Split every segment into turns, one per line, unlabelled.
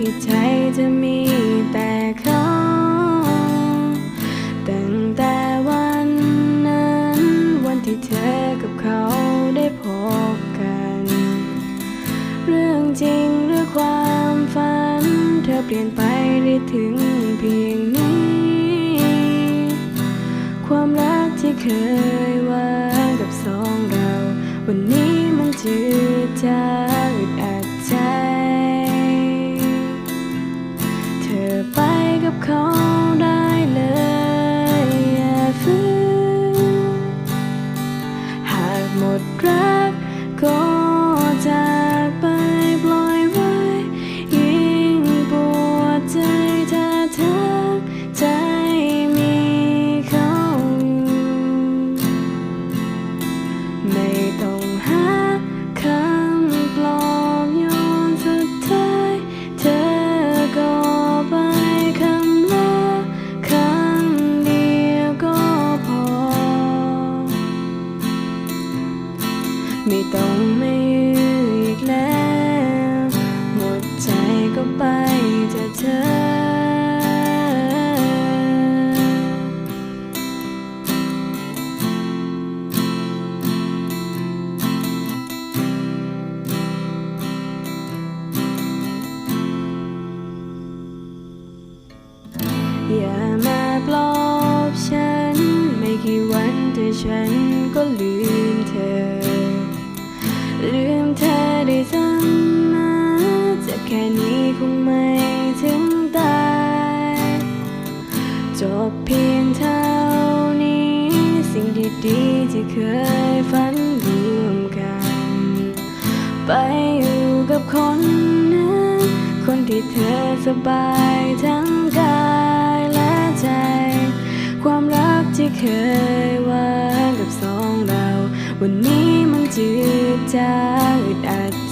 ที่ใจจะมีแต่เขาตั้งแต่วันนั้น วันที่เธอกับเขาได้พบกัน เรื่องจริงหรือความฝัน เธอเปลี่ยนไปได้ถึงเพียงนี้ ความรักที่เคยวางกับสองเรา วันนี้มันจืดจาง หมดรักก็ อย่ามาปลอบฉัน ไม่กี่วันเธอฉันก็ลืมเธอ ลืมเธอได้ซ้ำมาจะแค่นี้คงไม่ถึงตายจบเพียงเท่านี้ สิ่งดีๆที่เคยฝันร่วมกัน ไปอยู่กับคนนั้นคนที่เธอสบายทั้งกาย ความรักที่เคยวางกับสองเรา วันนี้มันจืดจางอึดอัด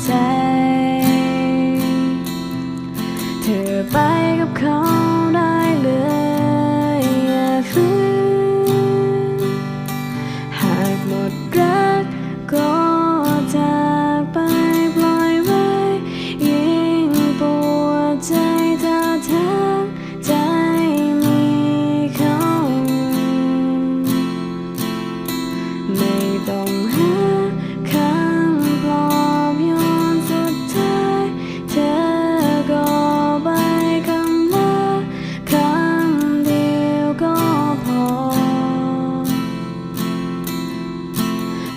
ต้องหาคำปลอบโยนสุดท้ายเธอก็ไปคำว่คำเดียวก็พอ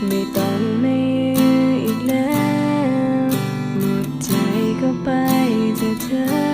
ไม่ต้องไม่อีกแล้ว หมดใจก็ไปจากเธอ